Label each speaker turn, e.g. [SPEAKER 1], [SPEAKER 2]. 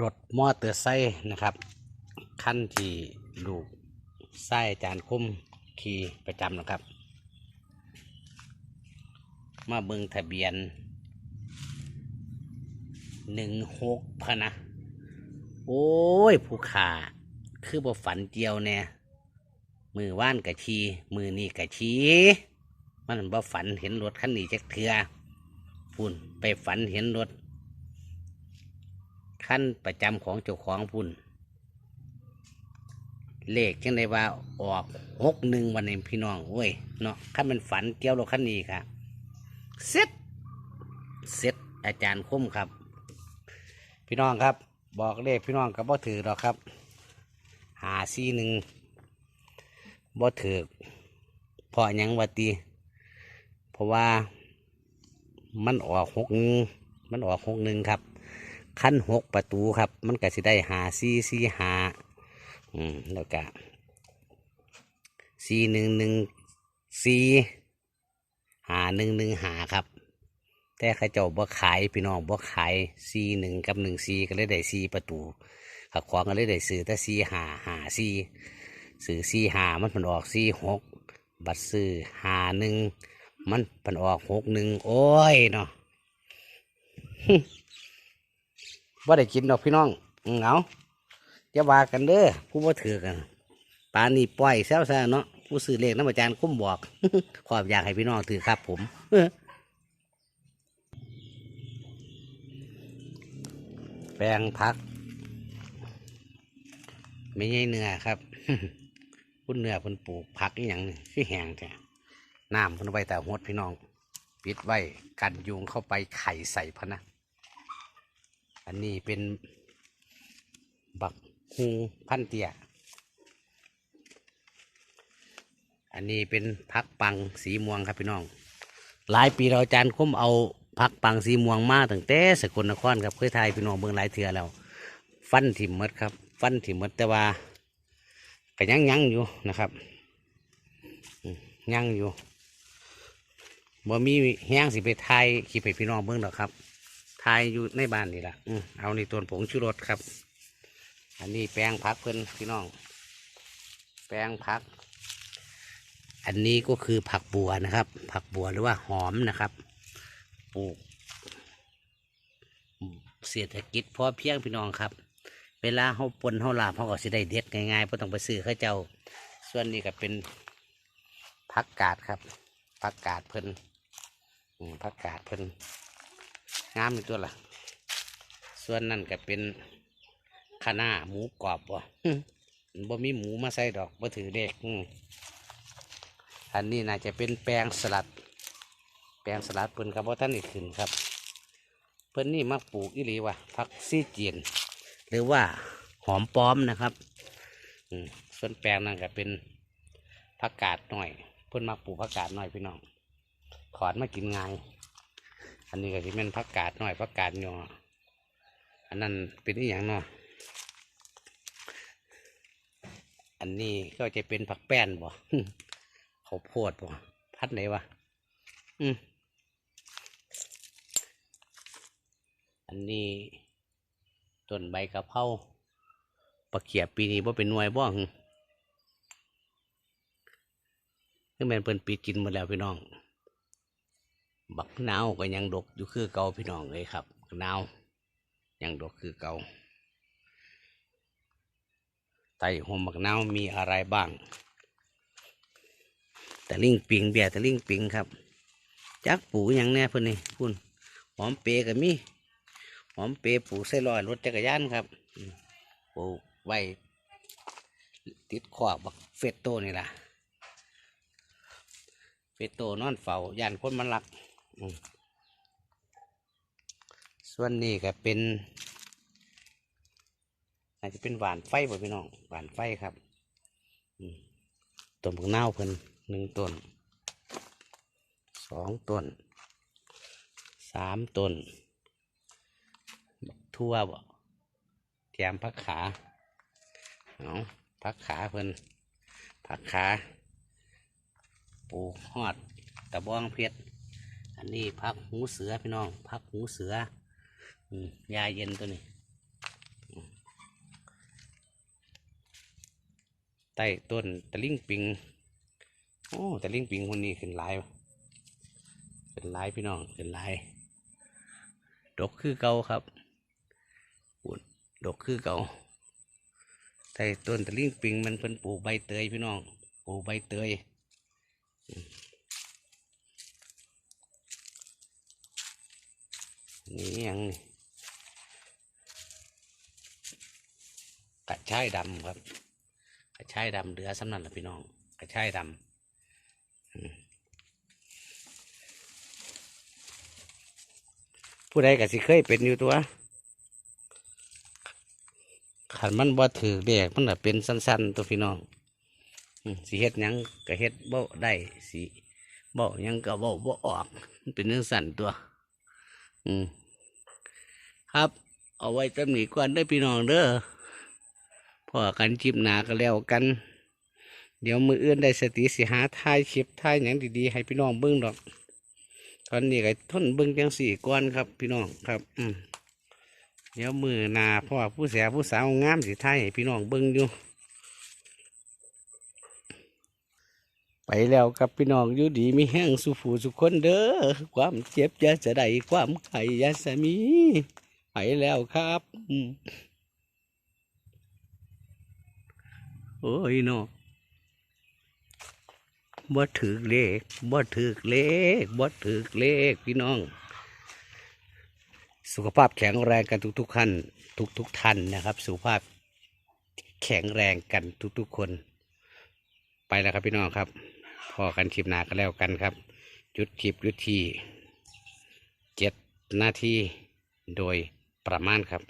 [SPEAKER 1] รถมอเตอร์ไซค์นะครับขั้นที่ลูกไส้จารย์คุ้มขี่ประจำนะครับ มาเบิ่งทะเบียนหนึ่งหกพะนะ โอ้ย ผู้ขาคือบ่ฝันเจียวแน่มือว่านกะชี มือนี่กะชี มันบ่ฝันเห็นรถคันนี้จักเทือพุ่นไปฝันเห็นรถ ขั้นประจำของเจ้าของพุ่น เลขจังได้ว่าออกหกหนึ่งวันนี้พี่น้องเว้ยเนาะขั้นมันฝันเกี่ยวรถคันนี้ครับเซ็ตเซ็ตอาจารย์คุ้มครับ พี่น้องครับ บอกเลขพี่น้องกับบ่ถือหรอกครับหาซีหนึ่งบ่ถือพราะหยังวัตีเพราะว่ามันออกหกหนึ่งมันออกหกหนึ่งครับ ขั้นหกประตูครับ มันก็สิได้หาซีซีหาอืมแล้วก็ซีหนึ่งหนึ่งซีหาหนึ่งหนึ่งหาครับ แต่ข้าเจ้าบ่ขายพี่น้องบ่ขายซีหนึ่งกับหนึ่งซีก็เลยได้ซีประตูขักขวางก็เลยได้ซื้อแต่ซีหาหาซีซื้อซีหามันมันออกซีหกบัตรซื้อหาหนึ่งมันมันออกหกหนึ่งโอ้ยเนาะ ว่าได้กินดอกพี่น้องเงาจะว่ากันเด้อผู้ว่าถือกันปานนี่ปล่อยแซวซะเนาะผู้ซื้อเลขน้ำอาจารย์คุ้มบอกขอบอยากให้พี่น้องถือครับ ผมแปลงพัก ไม่ใช่เนื้อครับพุ่นเนื้อพุ่นปลูกผักอหย่างนี้คือแห้งแท้น้ำพุ่นไว้แต่หดพี่น้อง ปิดไว้กันยุงเข้าไปไข่ใส่พนะ อันนี้เป็นบักฮุงพันเตีย อันนี้เป็นพักปังสีม่วงครับพี่น้อง หลายปีเราอาจารย์คุ้มเอาพักปังสีม่วงมาตั้งแต่สกลนครครับเคยทายพี่น้องเบิ่งหลายเถื่อแล้ว ฟันถิ่มมดครับ ฟันถิ่มมดแต่ว่าก็ยังยังอยู่นะครับยังอยู่บ่มีแห้งสิไปทายขี่ไปพี่น้องเบิ่งดอกครับ ทายอยู่ในบ้านนี่แหละอืเอาในตัวผงชูรสครับ อันนี้แปลงพักเพิ่นพี่น้อง แปลงพัก อันนี้ก็คือผักบัวนะครับ ผักบัวหรือว่าหอมนะครับ ปลูกเศรษฐกิจพอเพียงพี่น้องครับ เวลาเขาปนเขาลาบเขาก็สิได้เด็ดง่ายๆเพราะต้องไปซื้อเข้าเจ้า ส่วนนี้ก็เป็นผักกาดครับผักกาดเพิ่นผักกาดเพิ่น งามในตัวละส่วนนั่นก็เป็นคะน้าหมูกรอบบ่บ่มีหมูมาใส่ดอกบ่ถือเด็กอันนี้น่าจะเป็นแปลงสลัด แปลงสลัดเพิ่นครับว่าท่านอีกขึ้นครับ เพิ่นนี่มาปลูกอีหลีว่ะผักซีเจียนหรือว่าหอมป้อมนะครับส่วนแปลงนั่นก็เป็นผักกาดหน่อย เพิ่นมาปลูกผักกาดหน่อยพี่น้องถอนมากินง่าย อันนี้ก็จะเป็นผักกาดหน่อยผักกาดหยออันนั้นเป็นอีหยังเนาะอันนี้ก็จะเป็นผักแป้นบ่เขาโพดบ่พัดไหนวะอืมอันนี้ต้นใบกะเพราปลาเขียบปีนี้บ่าเป็นหน่วยบ่หึคือแม่นเพิ่นปีกินหมดแล้วพี่น้อง บักนาวก็ยังดกอยู่คือเก่าพี่น้องเลยครับนาวยังดกคือเก่าไต่หัวบักนาวมีอะไรบ้างแต่ลิงปิงเบียร์แต่ลิงปิงครับ จักปูอย่างแน่พื่นนี่พุ่นหอมเปย์ก็มีหอมเปย์ปลูกใส่ลอยรถจักรยานครับปลูกไว้ติดขอบบักเฟตโตนี่ล่ะเฟตโตนอนเฝ้าย่านคนมันลัก ส่วนนี้ก็เป็นอาจจะเป็นหวานไฟบ่พี่น้องหวานไฟครับต้นบักนาวเพิ่นหนึ่งต้นสองต้นสามต้นทั่วบ่แกมผักขาเอาผักขาเพิ่นผักขาปลูกฮอดตะบองเพชร อันนี้พักหูเสือพี่น้อง พักหูเสือยาเย็นตัวนี้ใต้ต้นตะลิ่งปิงโอ้ตะลิ่งปิงคนนี้ขึ้นลายเป็นลายพี่น้องเป็นลายดกคือเก่าครับดกคือเก่าใต้ต้นตะลิ่งปิงมันเป็นปลูกใบเตยพี่น้องปลูกใบเตย นี่ยังนี่กระชายดำครับ กระชายดำเหลือสำนันละพี่น้อง กระชายดำผู้ใดก็สิเคยเป็นอยู่ตัวขันมันบ่ถือเด็กมันน่ะเป็นสั้น ๆ ตัวพี่น้องสิเฮ็ดยังก็เฮ็ดบ่ได้สิบ่ยังก็บ่บ่ออกเป็นเรื่องสั้นตัว อืม ครับ เอาไว้ตำหนิก่อนเด้อพี่น้องเด้อพอกันจิบหนาก็แล้วกัน เดี๋ยวมืออื่นได้สติสิหาทายคลิปทายหยังดีๆให้พี่น้องเบิ่งดอก ตอนนี้ก็ทนเบิ่งจังสี่ก้อนครับ พี่น้องครับ อืมเดี๋ยวมือหนาเพราะว่าผู้เสียผู้สาวงามสิไทยให้พี่น้องเบิ่งอยู่ไปแล้วครับพี่น้องอยู่ดีมีแห้งสุผูสุคนเด้อความเจ็บยาจะได้ความไข่ยาสมี ไปแล้วครับโอ้ยเนาะบ่ถือเลขบ่ถือเลขบ่ถือเลขพี่น้อง สุขภาพแข็งแรงกันทุกๆขั้นทุกๆท่านนะครับ สุขภาพแข็งแรงกันทุกๆคน ไปแล้วครับพี่น้องครับ พอกันคลิปหนาก็แล้วกันครับ จุดคลิปยุดที่เจ็ดนาทีโดย ประมาณครับ